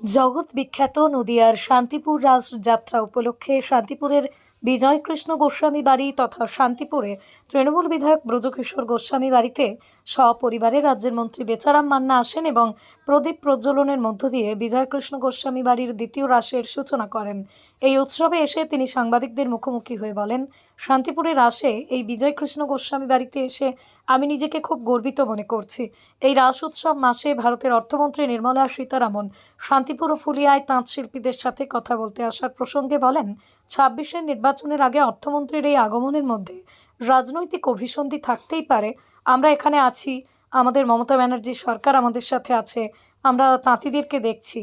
জগৎ বিখ্যাত নদিয়ার শান্তিপুর রাস যাত্রা উপলক্ষে শান্তিপুরের বিজয়কৃষ্ণ গোস্বামী বাড়ি তথা শান্তিপুরে তৃণমূল বিধায়ক ব্রজকিশোর গোস্বামী বাড়িতে সপরিবারে রাজ্যের মন্ত্রী বেচারাম মান্না আসেন এবং প্রদীপ প্রজ্বলনের মধ্য দিয়ে বিজয়কৃষ্ণ গোস্বামী বাড়ির দ্বিতীয় রাসের সূচনা করেন। এই উৎসবে এসে তিনি সাংবাদিকদের মুখোমুখি হয়ে বলেন, শান্তিপুরের রাসে এই বিজয়কৃষ্ণ গোস্বামী বাড়িতে এসে আমি নিজেকে খুব গর্বিত মনে করছি। এই রাস উৎসব মাসে ভারতের অর্থমন্ত্রী নির্মলা সীতারামন শান্তিপুর ও ফুলিয়ায় তাঁত শিল্পীদের সাথে কথা বলতে আসার প্রসঙ্গে বলেন ছাব্বিশের নির্বাচনের আগে অর্থমন্ত্রীর এই আগমনের মধ্যে রাজনৈতিক অভিসন্ধি থাকতেই পারে। আমরা এখানে আছি, আমাদের মমতা ব্যানার্জি সরকার আমাদের সাথে আছে, আমরা তাঁতিদেরকে দেখছি।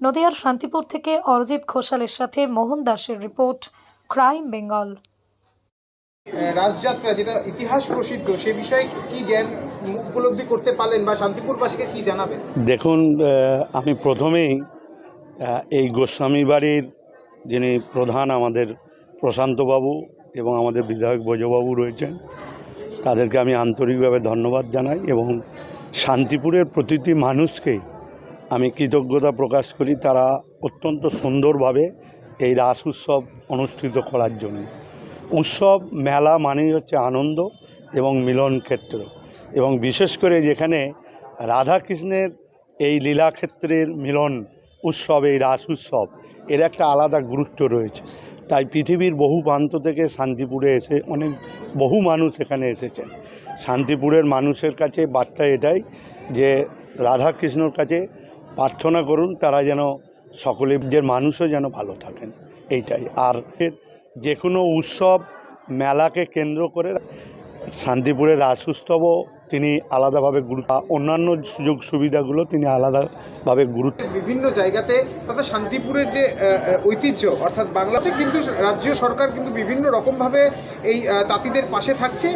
নদিয়ার শান্তিপুর থেকে অরজিৎ ঘোষালের সাথে মোহন দাসের রিপোর্ট, ক্রাইম বেঙ্গল। আহ, রাসযাত্রা যেটা ইতিহাস প্রসিদ্ধ সে বিষয়ে কি জ্ঞান উপলব্ধি করতে পারলেন বা শান্তিপুরবাসীকে কি জানাবেন? দেখুন আমি প্রথমেই এই গোস্বামী বাড়ির যিনি প্রধান আমাদের প্রশান্তবাবু এবং আমাদের বিধায়ক বৈজবাবু রয়েছেন তাদেরকে আমি আন্তরিকভাবে ধন্যবাদ জানাই এবং শান্তিপুরের প্রতিটি মানুষকেই আমি কৃতজ্ঞতা প্রকাশ করি। তারা অত্যন্ত সুন্দরভাবে এই রাস উৎসব অনুষ্ঠিত করার জন্য। উৎসব, মেলা মানেই হচ্ছে আনন্দ এবং মিলন ক্ষেত্র। এবং বিশেষ করে যেখানে রাধাকৃষ্ণের এই লীলাক্ষেত্রের মিলন উৎসব, এই রাস উৎসব, এর একটা আলাদা গুরুত্ব রয়েছে। তাই পৃথিবীর বহু প্রান্ত থেকে শান্তিপুরে এসে অনেক বহু মানুষ এখানে এসেছেন। শান্তিপুরের মানুষের কাছে বার্তা এটাই যে রাধাকৃষ্ণর কাছে প্রার্থনা করুন, তারা যেন সকলে যে মানুষও যেন ভালো থাকেন, এইটাই। আর যে কোনো উৎসব মেলাকে কেন্দ্র করে শান্তিপুরের রাস উৎসবও তিনি আলাদাভাবে গুরুত্ব অন্যান্য সুযোগ সুবিধাগুলো তিনি আলাদাভাবে গুরুত্ব বিভিন্ন জায়গাতে তথা শান্তিপুরের যে ঐতিহ্য, অর্থাৎ বাংলাতে কিন্তু রাজ্য সরকার কিন্তু বিভিন্ন রকমভাবে এই তাঁতিদের পাশে থাকছে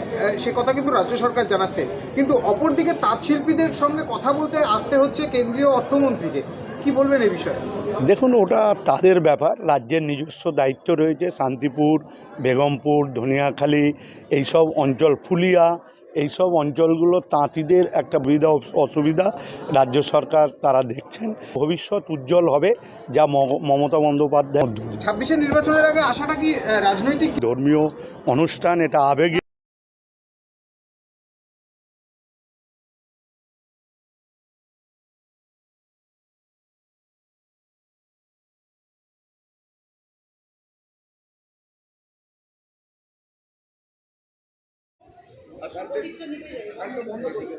সে কথা কিন্তু রাজ্য সরকার জানাচ্ছে। কিন্তু অপরদিকে তাঁত শিল্পীদের সঙ্গে কথা বলতে আসতে হচ্ছে কেন্দ্রীয় অর্থমন্ত্রীকে। কি বলবেন এই বিষয়ে? দেখুন ওটা তাদের ব্যাপার। রাজ্যের নিজস্ব দায়িত্ব রয়েছে। শান্তিপুর বেগমপুর ধনিয়াখালী এইসব অঞ্চল ফুলিয়া এইসব অঞ্চলগুলো তাঁতিদের একটা সুবিধা অসুবিধা। রাজ্য সরকার তারা দেখছেন। ভবিষ্যৎ উজ্জ্বল হবে যা মমতা বন্দ্যোপাধ্যায় ছাব্বিশের নির্বাচনের আগে আসাটা কি রাজনৈতিক? ধর্মীয় অনুষ্ঠান এটা আবেগী আর শান্তি শান্তি বন্ধ করবে